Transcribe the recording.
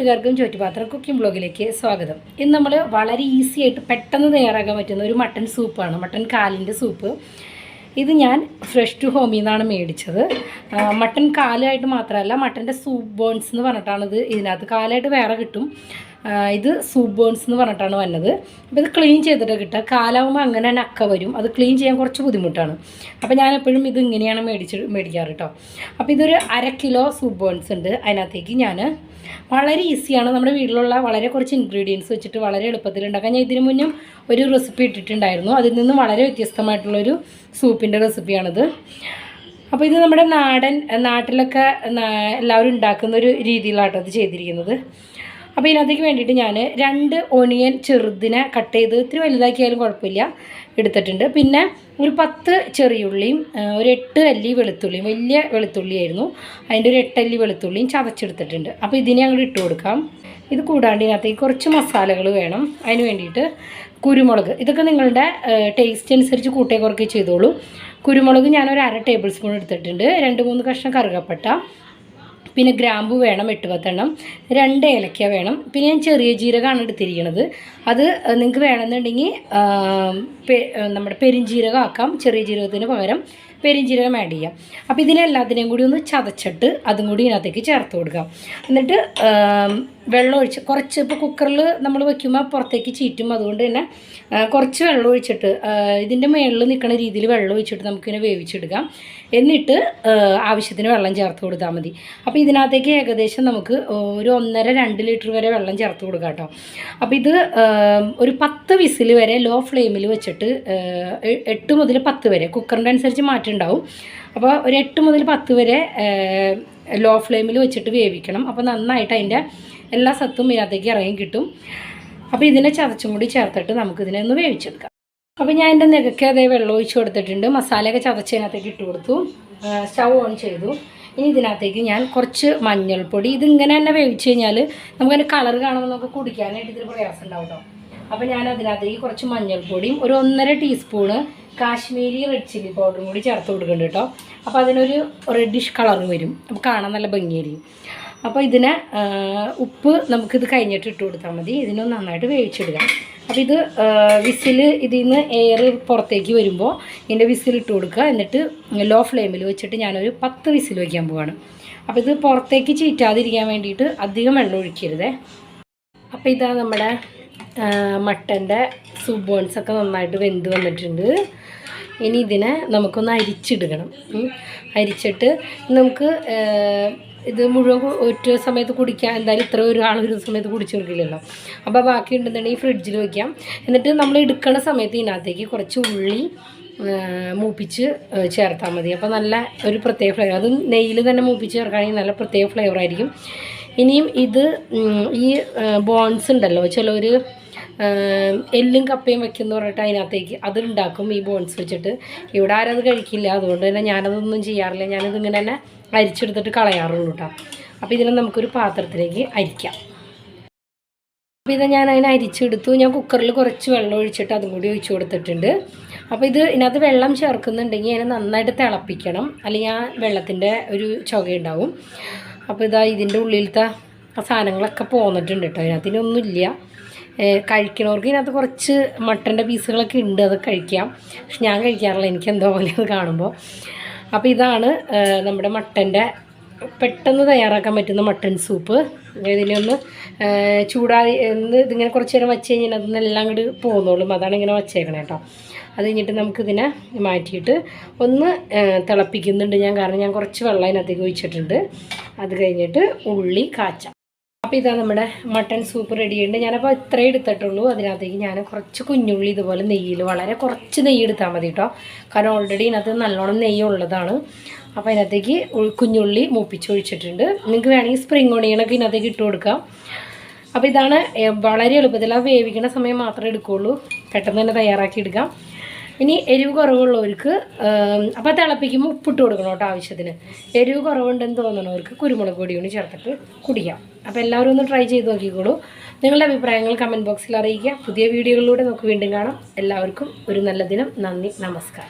കൂട്ടുകാർക്കും ചുറ്റുപാത്ര കുക്കിംഗ് ബ്ലോഗിലേക്ക് സ്വാഗതം. ഇന്ന് നമ്മൾ വളരെ ഈസി ആയിട്ട് പെട്ടെന്ന് തയ്യാറാക്കാൻ പറ്റുന്ന ഒരു മട്ടൺ സൂപ്പാണ് മട്ടൺ കാലിന്റെ സൂപ്പ് ഇത് ഞാൻ ഫ്രഷ് ടു ഹോമിൽ നിന്നാണ് മേടിച്ചത്. മട്ടൺ കാലായിട്ട് മാത്രമല്ല മട്ടന്റെ സൂപ്പ് ബോൺസ് എന്ന് പറഞ്ഞിട്ടാണ് ഇത് ഇതിനകത്ത് കാലായിട്ട് വേറെ കിട്ടും. ഇത് സൂപ്പ് ബേൺസ് എന്ന് പറഞ്ഞിട്ടാണ് വന്നത്. അപ്പോൾ ഇത് ക്ലീൻ ചെയ്തിട്ട് കിട്ടുക. കാലാവുമ്പോൾ അങ്ങനെ അക്ക വരും. അത് ക്ലീൻ ചെയ്യാൻ കുറച്ച് ബുദ്ധിമുട്ടാണ്. അപ്പോൾ ഞാൻ എപ്പോഴും ഇത് ഇങ്ങനെയാണ് മേടിച്ച് മേടിക്കാറ് കേട്ടോ അപ്പോൾ ഇതൊരു അര കിലോ സൂപ്പ് ബേൺസ് ഉണ്ട്. അതിനകത്തേക്ക് ഞാൻ വളരെ ഈസിയാണ് നമ്മുടെ വീട്ടിലുള്ള വളരെ കുറച്ച് ഇൻഗ്രീഡിയൻസ് വെച്ചിട്ട് വളരെ എളുപ്പത്തിൽ ഉണ്ടാക്കാൻ ഞാൻ ഇതിനു മുന്നും ഒരു റെസിപ്പി ഇട്ടിട്ടുണ്ടായിരുന്നു. അതിൽ നിന്നും വളരെ വ്യത്യസ്തമായിട്ടുള്ളൊരു സൂപ്പിന്റെ റെസിപ്പിയാണിത് അപ്പോൾ ഇത് നമ്മുടെ നാടൻ നാട്ടിലൊക്കെ എല്ലാവരും ഉണ്ടാക്കുന്ന ഒരു രീതിയിലാട്ടോ ഇത് ചെയ്തിരിക്കുന്നത്. അപ്പോൾ ഇതിനകത്തേക്ക് വേണ്ടിയിട്ട് ഞാൻ രണ്ട് ഒണിയൻ ചെറുതിനെ കട്ട് ചെയ്ത് ഇത്തിരി വലുതാക്കിയാലും കുഴപ്പമില്ല എടുത്തിട്ടുണ്ട്. പിന്നെ ഒരു പത്ത് ചെറിയുള്ളിയും ഒരു എട്ട് അല്ലി വെളുത്തുള്ളിയും വലിയ വെളുത്തുള്ളിയായിരുന്നു അതിന്റെ ഒരു എട്ടല്ലി വെളുത്തുള്ളിയും ചതച്ചെടുത്തിട്ടുണ്ട്. അപ്പോൾ ഇതിനെ അങ്ങോട്ട് ഇട്ട് കൊടുക്കാം. ഇത് കൂടാണ്ട് ഇതിനകത്തേക്ക് കുറച്ച് മസാലകൾ വേണം. അതിന് വേണ്ടിയിട്ട് കുരുമുളക്. ഇതൊക്കെ നിങ്ങളുടെ ടേസ്റ്റ് അനുസരിച്ച് കൂട്ടേ കുറയ്ക്ക് ചെയ്തോളൂ. കുരുമുളക് ഞാനൊരു അര ടേബിൾ സ്പൂൺ എടുത്തിട്ടുണ്ട്. രണ്ട് മൂന്ന് കഷ്ണം കറുകപ്പട്ട. പിന്നെ ഗ്രാമ്പു വേണം എട്ട് പത്തെണ്ണം രണ്ട് ഏലക്ക വേണം. പിന്നെ ഞാൻ ചെറിയ ജീരകമാണ് എടുത്തിരിക്കുന്നത് അത് നിങ്ങൾക്ക് വേണമെന്നുണ്ടെങ്കിൽ നമ്മുടെ പെരിഞ്ജീരകം ആക്കാം. ചെറിയ ജീരകത്തിന് പകരം പെരിഞ്ജീരകം ആഡ് ചെയ്യാം. അപ്പോൾ ഇതിനെല്ലാത്തിനെയും കൂടി ഒന്ന് ചതച്ചിട്ട് അതും കൂടി ഇതിനകത്തേക്ക് ചേർത്ത് കൊടുക്കാം. എന്നിട്ട് വെള്ളം ഒഴിച്ച് കുറച്ച് ഇപ്പോൾ കുക്കറിൽ നമ്മൾ വെക്കുമ്പോൾ പുറത്തേക്ക് ചീറ്റും അതുകൊണ്ട് തന്നെ കുറച്ച് വെള്ളം ഒഴിച്ചിട്ട് ഇതിന്റെ മുകളിൽ നിൽക്കുന്ന രീതിയിൽ വെള്ളം ഒഴിച്ചിട്ട് നമുക്കിങ്ങനെ വേവിച്ചെടുക്കാം. എന്നിട്ട് ആവശ്യത്തിന് വെള്ളം ചേർത്ത് കൊടുത്താൽ മതി. അപ്പോൾ ഇതിനകത്തേക്ക് ഏകദേശം നമുക്ക് ഒരു ഒന്നര രണ്ട് ലിറ്റർ വരെ വെള്ളം ചേർത്ത് കൊടുക്കാം കേട്ടോ. അപ്പോൾ ഇത് ഒരു പത്ത് വിസിൽ വരെ ലോ ഫ്ലെയിമിൽ വെച്ചിട്ട് എട്ട് മുതൽ പത്ത് വരെ കുക്കറിന്റെ അനുസരിച്ച് മാറ്റം ഉണ്ടാവും. അപ്പോൾ ഒരു എട്ട് മുതൽ പത്ത് വരെ ലോ ഫ്ലെയിമിൽ വെച്ചിട്ട് വേവിക്കണം. അപ്പോൾ നന്നായിട്ട് അതിന്റെ എല്ലാ സത്തും ഇതിനകത്തേക്ക് ഇറങ്ങി കിട്ടും. അപ്പോൾ ഇതിനെ ചതച്ചും കൂടി ചേർത്തിട്ട് നമുക്കിതിനെ ഒന്ന് വേവിച്ചെടുക്കാം. അപ്പോൾ ഞാൻ എന്റെ നികക്ക് അതേ വെള്ളം ഒഴിച്ച് കൊടുത്തിട്ടുണ്ട്. മസാലയൊക്കെ ചതച്ചതിനകത്തേക്ക് ഇട്ട് കൊടുത്തു. സ്റ്റൗ ഓൺ ചെയ്തു. ഇനി ഇതിനകത്തേക്ക് ഞാൻ കുറച്ച് മഞ്ഞൾപ്പൊടി. ഇതിങ്ങനെ തന്നെ വേവിച്ച് കഴിഞ്ഞാൽ നമുക്കതിന്റെ കളർ കാണുമ്പോൾ നമുക്ക് കുടിക്കാനായിട്ട് ഇതിൽ പ്രയാസം ഉണ്ടാവും കേട്ടോ അപ്പോൾ ഞാൻ അതിനകത്തേക്ക് കുറച്ച് മഞ്ഞൾപ്പൊടിയും ഒരു ഒന്നര ടീസ്പൂണ് കാശ്മീരി റെഡ് ചില്ലി പൗഡറും കൂടി ചേർത്ത് കൊടുക്കുന്നുണ്ട് കേട്ടോ. അപ്പോൾ അതിനൊരു റെഡിഷ് കളർ വരും. അപ്പോൾ കാണാൻ നല്ല ഭംഗിയായിരിക്കും. അപ്പോൾ ഇതിന് ഉപ്പ് നമുക്കിത് കഴിഞ്ഞിട്ട് ഇട്ട് കൊടുത്താൽ മതി. ഇതിനെ നന്നായിട്ട് വേവിച്ചിടുക അപ്പോൾ ഇത് വിസിൽ ഇതിൽ നിന്ന് എയർ പുറത്തേക്ക് വരുമ്പോൾ ഇതിന്റെ വിസിൽ ഇട്ട് കൊടുക്കുക എന്നിട്ട് ലോ ഫ്ലെയിമിൽ വെച്ചിട്ട് ഞാനൊരു പത്ത് വിസിൽ വയ്ക്കാൻ പോവാണ്. അപ്പോൾ ഇത് പുറത്തേക്ക് ചീറ്റാതിരിക്കാൻ വേണ്ടിയിട്ട് അധികം വെള്ളം ഒഴിക്കരുതേ. അപ്പോൾ ഇതാ നമ്മുടെ മട്ടന്റെ സൂപ്പ് ബോൺസൊക്കെ നന്നായിട്ട് വെന്ത് വന്നിട്ടുണ്ട്. ഇനി ഇതിനെ നമുക്കൊന്ന് അരിച്ചിടണം. അരിച്ചിട്ട് നമുക്ക് ഇത് മുഴുവൻ ഒറ്റ സമയത്ത് കുടിക്കാൻ എന്തായാലും ഇത്ര ഒരാൾ ഒരു സമയത്ത് കുടിച്ചു കൊടുക്കില്ലല്ലോ അപ്പോൾ ബാക്കി ഉണ്ടെന്നുണ്ടെങ്കിൽ ഫ്രിഡ്ജിൽ വയ്ക്കാം എന്നിട്ട് നമ്മൾ എടുക്കണ സമയത്ത് ഇതിനകത്തേക്ക് കുറച്ച് ഉള്ളി മൂപ്പിച്ച് ചേർത്താൽ മതി. അപ്പോൾ നല്ല ഒരു പ്രത്യേക ഫ്ലേവർ അതും നെയ്യിൽ തന്നെ മൂപ്പിച്ച് ചേർക്കുകയാണെങ്കിൽ നല്ല പ്രത്യേക ഫ്ലേവർ ആയിരിക്കും. ഇനിയും ഇത് ഈ ബോൺസ് ഉണ്ടല്ലോ ചിലർ എല്ലും കപ്പയും വെക്കുന്ന പറഞ്ഞിട്ട് അതിനകത്തേക്ക് അത് ഉണ്ടാക്കും ഈ ബോൺസ് വെച്ചിട്ട്. ഇവിടെ ആരും അത് കഴിക്കില്ല അതുകൊണ്ട് തന്നെ ഞാനതൊന്നും ചെയ്യാറില്ല. ഞാനിത് ഇങ്ങനെ തന്നെ അരിച്ചെടുത്തിട്ട് കളയാറുള്ളൂ കേട്ടോ അപ്പോൾ ഇതിനെ നമുക്കൊരു പാത്രത്തിലേക്ക് അരിക്കാം. അപ്പോൾ ഇത് ഞാൻ അതിനെ അരിച്ചെടുത്തു. ഞാൻ കുക്കറിൽ കുറച്ച് വെള്ളം ഒഴിച്ചിട്ട് അതും കൂടി ഒഴിച്ചു കൊടുത്തിട്ടുണ്ട്. അപ്പോൾ ഇത് ഇതിനകത്ത് വെള്ളം ചേർക്കുന്നുണ്ടെങ്കിൽ അതിനെ നന്നായിട്ട് തിളപ്പിക്കണം. അല്ലെങ്കിൽ ആ വെള്ളത്തിന്റെ ഒരു ചുകയുണ്ടാവും അപ്പോൾ ഇതാ ഇതിന്റെ ഉള്ളിലത്തെ ആ സാധനങ്ങളൊക്കെ പോന്നിട്ടുണ്ട് കേട്ടോ അതിനൊന്നുമില്ല. കഴിക്കണവർക്ക് ഇതിനകത്ത് കുറച്ച് മട്ടന്റെ പീസുകളൊക്കെ ഉണ്ട് അത് കഴിക്കാം. പക്ഷെ ഞാൻ കഴിക്കാറില്ല എനിക്ക് എന്തോ പോലെ അത് കാണുമ്പോൾ അപ്പോൾ ഇതാണ് നമ്മുടെ മട്ടന്റെ പെട്ടെന്ന് തയ്യാറാക്കാൻ പറ്റുന്ന മട്ടൺ സൂപ്പ്. ഇതിനൊന്ന് ഏഹ് ചൂടായി ഇതിങ്ങനെ കുറച്ച് നേരം വച്ച് കഴിഞ്ഞാൽ അതൊന്നും എല്ലാം കൂടി പോകുന്നോളും അതാണ് ഇങ്ങനെ വച്ചേക്കണേ കേട്ടോ അത് കഴിഞ്ഞിട്ട് നമുക്കിതിനെ മാറ്റിയിട്ട് ഒന്ന് തിളപ്പിക്കുന്നുണ്ട് ഞാൻ. കാരണം ഞാൻ കുറച്ച് വെള്ളം അതിനകത്തേക്ക് ഒഴിച്ചിട്ടുണ്ട്. അത് കഴിഞ്ഞിട്ട് ഉള്ളി കാച്ചാം. അപ്പോൾ ഇതാ നമ്മുടെ മട്ടൺ സൂപ്പ് റെഡി ഉണ്ട് ഞാനപ്പോൾ ഇത്രേ എടുത്തിട്ടുള്ളൂ. അതിനകത്തേക്ക് ഞാൻ കുറച്ച് കുഞ്ഞുള്ളി ഇതുപോലെ നെയ്യിൽ വളരെ കുറച്ച് നെയ്യ് എടുത്താൽ മതി കേട്ടോ കാരണം ഓൾറെഡി ഇതിനകത്ത് നല്ലോണം നെയ്യ് ഉള്ളതാണ്. അപ്പോൾ അതിനകത്തേക്ക് കുഞ്ഞുള്ളി മൂപ്പിച്ചൊഴിച്ചിട്ടുണ്ട്. നിങ്ങൾക്ക് വേണമെങ്കിൽ സ്പ്രിംഗ് ഓണിയനൊക്കെ ഇതിനകത്തേക്ക് ഇട്ട് കൊടുക്കാം. അപ്പോൾ ഇതാണ് വളരെ എളുപ്പത്തിൽ. ആ വേവിക്കുന്ന സമയം മാത്രമേ എടുക്കുകയുള്ളൂ പെട്ടെന്ന് തന്നെ തയ്യാറാക്കി എടുക്കാം. ഇനി എരിവ് കുറവുള്ളവർക്ക് അപ്പോൾ തിളപ്പിക്കുമ്പോൾ ഉപ്പിട്ട് കൊടുക്കണം കേട്ടോ ആവശ്യത്തിന്. എരിവ് കുറവുണ്ടെന്ന് തോന്നണവർക്ക് കുരുമുളക് പൊടി കൂടി ചേർത്തിട്ട് കുടിക്കാം. അപ്പോൾ എല്ലാവരും ഒന്ന് ട്രൈ ചെയ്ത് നോക്കിക്കോളൂ. നിങ്ങളുടെ അഭിപ്രായങ്ങൾ കമന്റ് ബോക്സിൽ അറിയിക്കുക. പുതിയ വീഡിയോകളിലൂടെ നമുക്ക് വീണ്ടും കാണാം. എല്ലാവർക്കും ഒരു നല്ല ദിനം. നന്ദി. നമസ്കാരം.